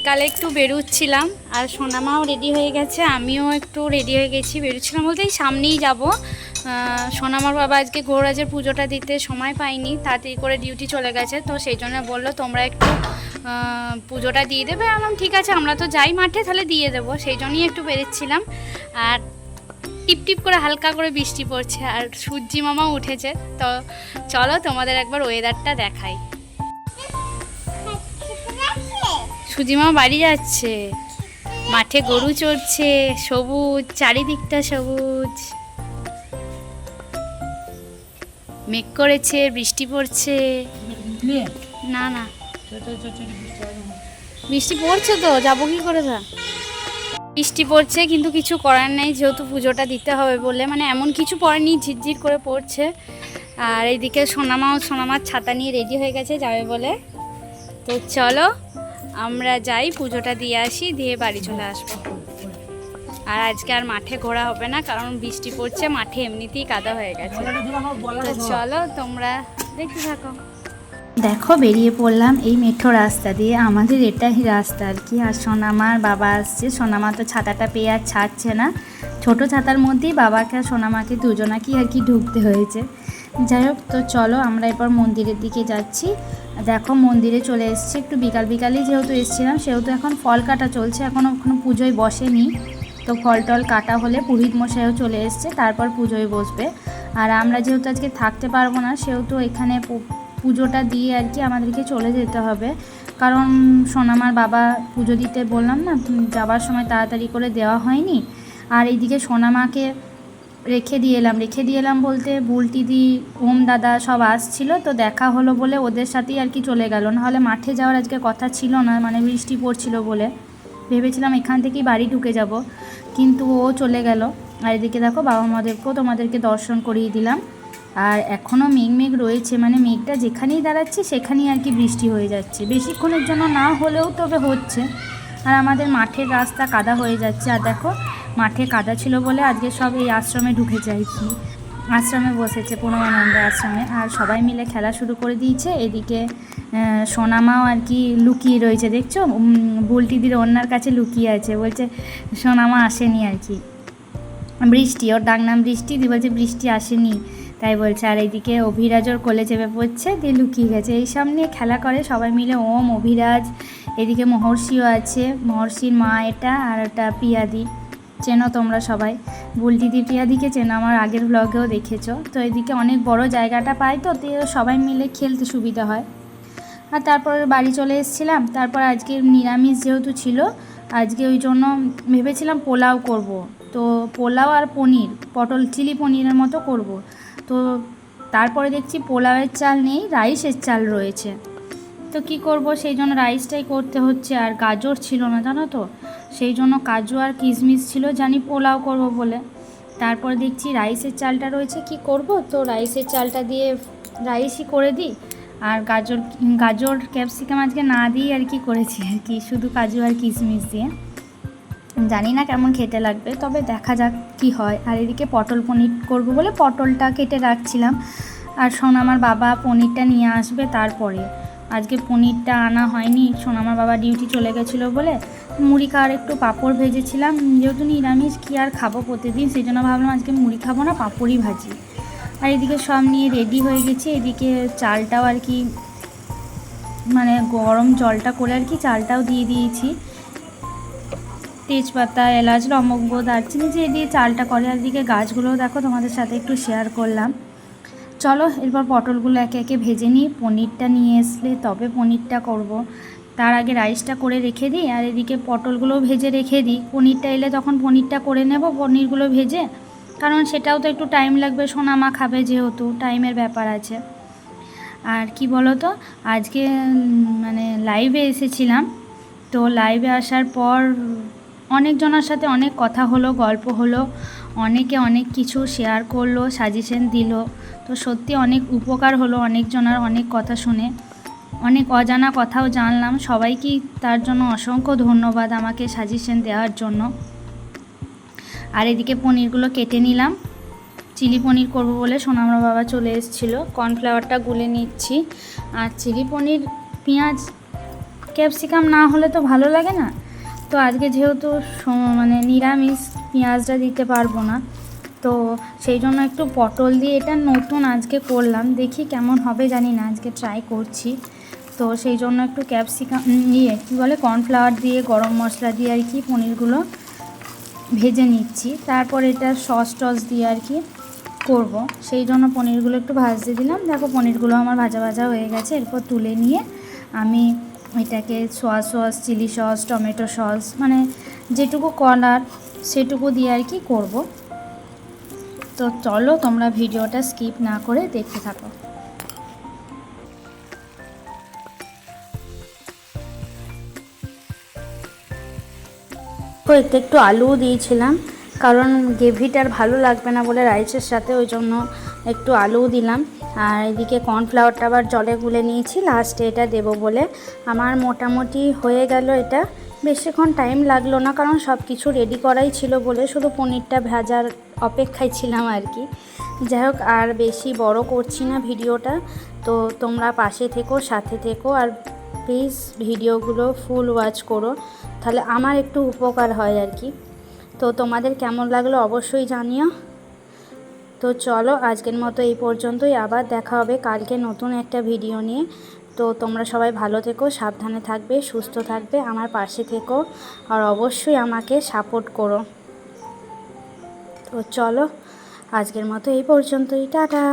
বিকালে একটু বেরোচ্ছিলাম আর সোনামাও রেডি হয়ে গেছে, আমিও একটু রেডি হয়ে গেছি। বেরোচ্ছিলাম বলতে সামনেই যাব। সোনামার বাবা আজকে গৌরাজের পুজোটা দিতে সময় পাইনি তাড়াতাড়ি করে ডিউটি চলে গেছে, তো সেই জন্য বলল, তোমরা একটু পুজোটা দিয়ে দেবে? আমি ঠিক আছে, আমরা তো যাই মাঠে, তাহলে দিয়ে দেবো। সেই জন্যই একটু বেরোচ্ছিলাম। আর টিপ টিপ করে হালকা করে বৃষ্টি পড়ছে, আর সূর্যি মামা উঠেছে। তো চলো তোমাদের একবার ওয়েদারটা দেখাই। সুজিমা বাড়ি যাচ্ছে। মাঠে গরু চড়ছে, সবুজ, চারিদিকটা সবুজ। মেঘ করেছে, বৃষ্টি পড়ছে। না না। বৃষ্টি পড়ছে তো, যাব কি করে তা? বৃষ্টি পড়ছে, কিন্তু কিছু করার নেই, যেহেতু পুজোটা দিতে হবে বলে। মানে এমন কিছু পড়েনি, ঝিরঝির করে পড়ছে। আর এইদিকে সোনামাও সোনামার ছাতা নিয়ে রেডি হয়ে গেছে, যাবে বলে। তো চলো আমরা যাই, পুজোটা দিয়ে আসি, দিয়ে বাড়ি চলে আসব। আর আজকে আর মাঠে ঘোরা হবে না, কারণ বৃষ্টি পড়ছে, মাঠে এমনিতেই কাদা হয়ে গেছে। চলো তোমরা দেখতে থাকো। দেখো, বেরিয়ে পড়লাম এই মেঠো রাস্তা দিয়ে। আমাদের এটাই রাস্তা আর কি। আর সোনামার বাবা আসছে। সোনামা তো ছাতাটা পেয়ে আর ছাড়ছে না। ছোট ছাতার মধ্যেই বাবাকে আর সোনামাকে দুজনাকেই আর কি ঢুকতে হয়েছে। যাই হোক, তো চলো আমরা এরপর মন্দিরের দিকে যাচ্ছি। দেখো, মন্দিরে চলে এসেছি। একটু বিকাল বিকালেই যেহেতু এসেছিলাম, সেহেতু এখন ফল কাটা চলছে। এখনও কোনো পুজোয় বসেনি। তো ফল টল কাটা হলে পুরোহিত মশাইও চলে এসছে, তারপর পুজোয় বসবে। আর আমরা যেহেতু আজকে থাকতে পারব না, সেহেতু এখানে পুজোটা দিয়ে আর কি আমাদেরকে চলে যেতে হবে। কারণ সোনামার বাবা পুজো দিতে বললাম না যাবার সময় তাড়াতাড়ি করে দেওয়া হয়নি। আর এইদিকে সোনামাকে রেখে দিয়ে এলাম, রেখে দিয়ে এলাম বলতে বুলটিদি ওম দাদা সব আসছিল, তো দেখা হলো বলে ওদের সাথেই আর কি চলে গেল। নাহলে মাঠে যাওয়ার আজকে কথা ছিল না মানে বৃষ্টি পড়ছিল বলে। ভেবেছিলাম এখান থেকেই বাড়ি ঢুকে যাব, কিন্তু ও চলে গেল। আর এদিকে দেখো বাবা মাদেরকেও তোমাদেরকে দর্শন করিয়ে দিলাম। আর এখনও মেঘ মেঘ রয়েছে মানে মেঘটা যেখানেই দাঁড়াচ্ছে সেখানেই আর কি বৃষ্টি হয়ে যাচ্ছে। বেশিক্ষণের জন্য না হলেও তবে হচ্ছে। আর আমাদের মাঠের রাস্তা কাদা হয়ে যাচ্ছে। আর দেখো মাঠে কাদা ছিল বলে আজকে সব এই আশ্রমে ঢুকে যাইছি আশ্রমে বসেছে পূর্ণানন্দ আশ্রমে। আর সবাই মিলে খেলা শুরু করে দিয়েছে। এদিকে সোনামাও আর কি লুকিয়ে রয়েছে, দেখছ? বুলটিদির অন্যার কাছে লুকিয়ে আছে। বলছে, সোনামা আসেনি আর কি। বৃষ্টি, ওর ডাক নাম বৃষ্টি দিয়ে বলছে, বৃষ্টি আসেনি। তাই বলছে, আর এইদিকে অভিরাজর কোলে চেপে পড়ছে দিয়ে লুকিয়ে গেছে। এই সব নিয়ে খেলা করে সবাই মিলে। ওম, অভিরাজ, এদিকে মহর্ষিও আছে। মহর্ষির মা এটা আর এটা পিয়াদি। চেনো তোমরা সবাই। বুলটি বুলটিদি পিয়াদিকে চেনো, আমার আগের ব্লগেও দেখেছ। তো এদিকে অনেক বড় জায়গাটা পাই তো সবাই মিলে খেলতে সুবিধা হয়। আর তারপর বাড়ি চলে এসেছিলাম, তারপর আজকে নিরামিষ যেহেতু ছিল, আজকে ওই জন্য ভেবেছিলাম পোলাও করব। তো পোলাও আর পনির, পটল চিলি পনিরের মতো করব। তো তারপরে দেখছি পোলাওয়ের চাল নেই, রাইসের চাল রয়েছে। তো কি করব, সেই জন্য রাইসটাই করতে হচ্ছে, আর গাজর ছিল না, জানো তো? সেই জন্য কাজু আর কিশমিশ ছিল, জানি পোলাও করব বলে। তারপর দেখছি রাইসের চালটা রয়েছে, কি করব? তো রাইসের চালটা দিয়ে রাইসই করে দিই। আর গাজর গাজর, ক্যাপসিকাম আজকে না দিয়ে আর কি করেছি আর কি, শুধু কাজু আর কিশমিশ দিয়ে। জানি না কেমন খেতে লাগবে, তবে দেখা যাক কি হয়। আর এদিকে পটল পনির করব বলে পটলটা কেটে রাখছিলাম। আর শোন, আমার বাবা পনিরটা নিয়ে আসবে তারপরে। আজকে পনিরটা আনা হয়নি। সোনামার বাবা ডিউটি চলে গেছিল বলে মুড়ি খাওয়ার একটু পাঁপড় ভেজেছিলাম। যেহেতু নিরামিষ, কী আর খাব প্রতিদিন? সেই জন্য ভাবলাম আজকে মুড়ি খাব না, পাঁপড়ই ভাজি। আর এদিকে সব নিয়ে রেডি হয়ে গেছি। এদিকে চালটাও আর কি মানে গরম জলটা করে আর কি চালটাও দিয়ে দিয়েছি। তেজপাতা, এলাচ, লবঙ্গ, দারচিনি যে দিয়ে চালটা করে। আর এদিকে গাছগুলোও দেখো তোমাদের সাথে একটু শেয়ার করলাম। চলো এরপর পটলগুলো একে একে ভেজে নিই। পনিরটা নিয়ে আসলে তবে পনিরটা করব। তার আগে রাইসটা করে রেখে দিই আর এদিকে পটলগুলো ভেজে রেখে দিই। পনিরটা এলে তখন পনিরটা করে নেব পনিরগুলো ভেজে। কারণ সেটাও তো একটু টাইম লাগবে, সোনামা খাবে যেহেতু টাইমের ব্যাপার আছে। আর কি বলো তো আজকে মানে লাইভে এসেছিলাম। তো লাইভে আসার পর অনেকজনের সাথে অনেক কথা হলো, গল্প হলো। অনেকে অনেক কিছু শেয়ার করল সাজেশন দিল। তো সত্যি অনেক উপকার হলো অনেকজনের অনেক কথা শুনে। অনেক অজানা কথাও জানলাম। সবাইকেই তার জন্য অসংখ্য ধন্যবাদ আমাকে সাজেশন দেওয়ার জন্য। আর এদিকে পনিরগুলো কেটে নিলাম। চিলি পনির করব বলে সোনামরা বাবা চলে এসেছিল। কর্নফ্লাওয়ারটা গুলে নিচ্ছি। আর চিলি পনির, পেঁয়াজ, ক্যাপসিকাম না হলে তো ভালো লাগে না। তো আজকে যেহেতু মানে নিরামিষ পেঁয়াজটা দিতে পারব না, তো সেই জন্য একটু পটল দিয়ে এটা নতুন আজকে করলাম, দেখি কেমন হবে, জানি না, আজকে ট্রাই করছি। তো সেই জন্য একটু ক্যাপসিকাম ইয়ে কী বলে কর্নফ্লাওয়ার দিয়ে, গরম মশলা দিয়ে আর কি পনিরগুলো ভেজে নিচ্ছি। তারপর এটা সস টস দিয়ে আর কি করব। সেই জন্য পনিরগুলো একটু ভাজতে দিলাম। দেখো, পনিরগুলো আমার ভাজা ভাজা হয়ে গেছে, এরপর তুলে নিয়ে আমি এটাকে soya sauce chilli sauce tomato sauce মানে যেটুকু কলার সেটুকু দিয়ে আর কি করব। তো চলো তোমরা ভিডিওটা স্কিপ না করে দেখতে থাকো। তো একটু আলুও দিয়েছিলাম, কারণ গ্রেভিটার ভালো লাগবে না বলে রাইসের সাথে, ওই জন্য একটু আলুও দিলাম। আর এদিকে কর্নফ্লাওয়ারটা আবার জলে গুলে নিয়েছি লাস্টে এটা দেবো বলে। আমার মোটামুটি হয়ে গেল এটা। বেশিক্ষণ টাইম লাগল না, কারণ সব কিছু রেডি করাই ছিল বলে শুধু পনিরটা ভাজার অপেক্ষায় ছিলাম আর কি। যাই হোক, আর বেশি বড় করছি না ভিডিওটা। তো তোমরা পাশে থেকো, সাথে থেকো, আর প্লিজ ভিডিওগুলো ফুল ওয়াচ করো। তাহলে আমার একটু উপকার হয় আর কি। তো তোমাদের কেমন লাগল অবশ্যই জানিও। তো চলো আজকের মতো এই পর্যন্তই। আবার দেখা হবে কালকে নতুন একটা ভিডিও নিয়ে। তো তোমরা সবাই ভালো থেকো, সাবধানে থাকবে, সুস্থ থাকবে, আমার পাশে থেকো আর অবশ্যই আমাকে সাপোর্ট করো। তো চলো আজকের মতো এই পর্যন্তই। টাটা!